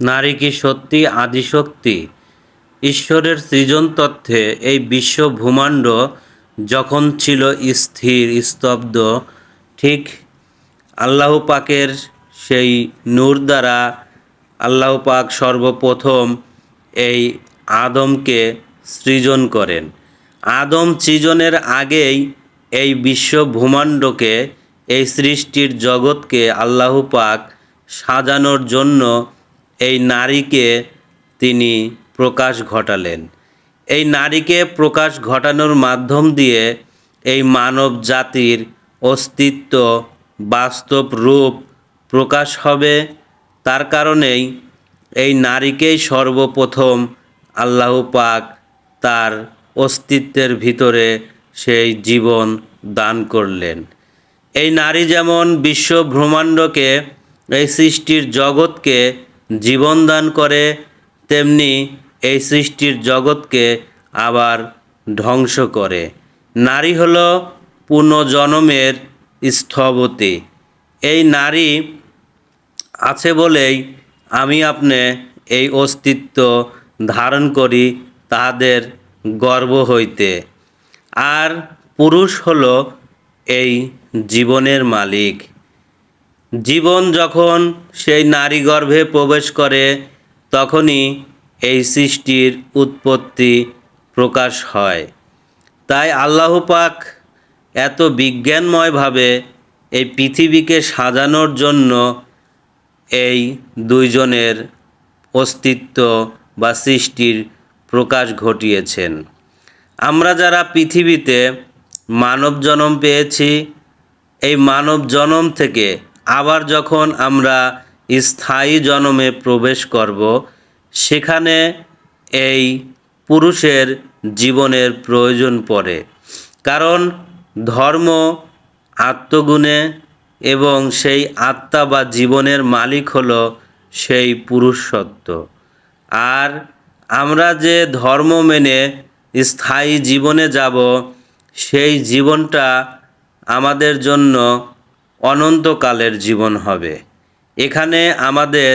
নারী কি সত্যি আদিশক্তি? ঈশ্বরের সৃজন তত্ত্বে এই বিশ্ব ভূমাণ্ড যখন ছিল স্থির, স্তব্ধ, ঠিক আল্লাহ পাকের সেই নূর দ্বারা আল্লাহ পাক সর্বপ্রথম এই আদমকে সৃজন করেন। আদম সৃজনের আগেই এই বিশ্ব ভূমাণ্ডকে এই সৃষ্টির জগৎকে আল্লাহ পাক সাজানোর জন্য এই নারীকে তিনি প্রকাশ ঘটালেন। এই নারীকে প্রকাশ ঘটানোর মাধ্যম দিয়ে এই মানব জাতির অস্তিত্ব বাস্তব রূপ প্রকাশ হবে। তার কারণেই এই নারীকেই সর্বপ্রথম আল্লাহ পাক তার অস্তিত্বের ভিতরে সেই জীবন দান করলেন। এই নারী যেমন বিশ্ব ব্রহ্মাণ্ডকে, এই সৃষ্টির জগৎকে জীবন দান করে, তেমনি এই সৃষ্টির জগৎকে আবার ধ্বংস করে। নারী হল পুনর্জন্মের স্থবতী। এই নারী আছে বলেই আমি আপনি এই অস্তিত্ব ধারণ করি তাহাদের গর্ব হইতে। আর পুরুষ হল এই জীবনের মালিক। জীবন যখন সেই নারী গর্ভে প্রবেশ করে, তখনই এই সৃষ্টির উৎপত্তি প্রকাশ হয়। তাই আল্লাহ পাক এত বিজ্ঞানময়ভাবে এই পৃথিবীকে সাজানোর জন্য এই দুইজনের অস্তিত্ব বা সৃষ্টির প্রকাশ ঘটিয়েছেন। আমরা যারা পৃথিবীতে মানব জন্ম পেয়েছি, এই মানব জন্ম থেকে আবার যখন আমরা স্থায়ী জনমে প্রবেশ করব, সেখানে এই পুরুষের জীবনের প্রয়োজন পড়ে। কারণ ধর্ম, আত্মগুণে এবং সেই আত্মা বা জীবনের মালিক হলো সেই পুরুষ সত্য আর আমরা যে ধর্ম মেনে স্থায়ী জীবনে যাব, সেই জীবনটা আমাদের জন্য অনন্তকালের জীবন হবে। এখানে আমাদের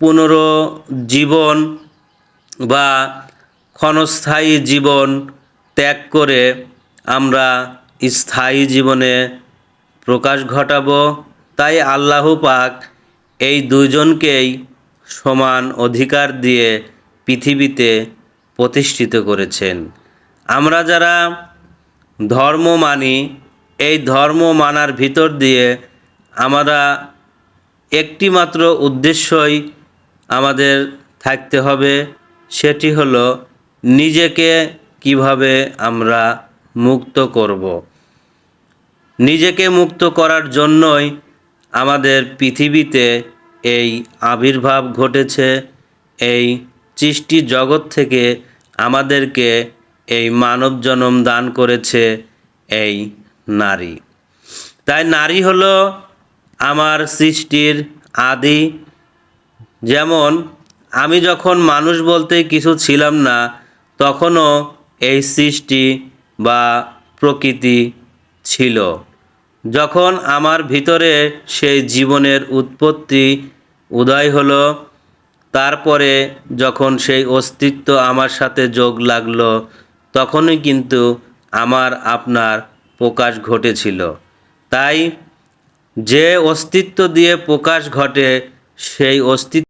পুনরুজ্জীবন বা ক্ষণস্থায়ী জীবন ত্যাগ করে আমরা স্থায়ী জীবনে প্রকাশ ঘটাবো। তাই আল্লাহ পাক এই দুজনকেই সমান অধিকার দিয়ে পৃথিবীতে প্রতিষ্ঠিত করেছেন। আমরা যারা ধর্ম মানি এই ধর্ম মানার ভিতর দিয়ে আমরা একটি মাত্র উদ্দেশ্যই আমাদের থাকতে হবে, সেটি হলো নিজেকে কীভাবে আমরা মুক্ত করব। নিজেকে মুক্ত করার জন্যই আমাদের পৃথিবীতে এই আবির্ভাব ঘটেছে, এই সৃষ্টি জগৎ থেকে আমাদেরকে এই মানব জনম দান করেছে এই নারী। তাই নারী হলো আমার সৃষ্টির আদি। যেমন, আমি যখন মানুষ বলতে কিছু ছিলাম না, তখনও এই সৃষ্টি বা প্রকৃতি ছিল। যখন আমার ভিতরে সেই জীবনের উৎপত্তি, উদয় হলো, তারপরে যখন সেই অস্তিত্ব আমার সাথে যোগ লাগল, তখনই কিন্তু আমার আপনার প্রকাশ ঘটেছিল। তাই যে অস্তিত্ব দিয়ে প্রকাশ ঘটে সেই অস্তিত্ব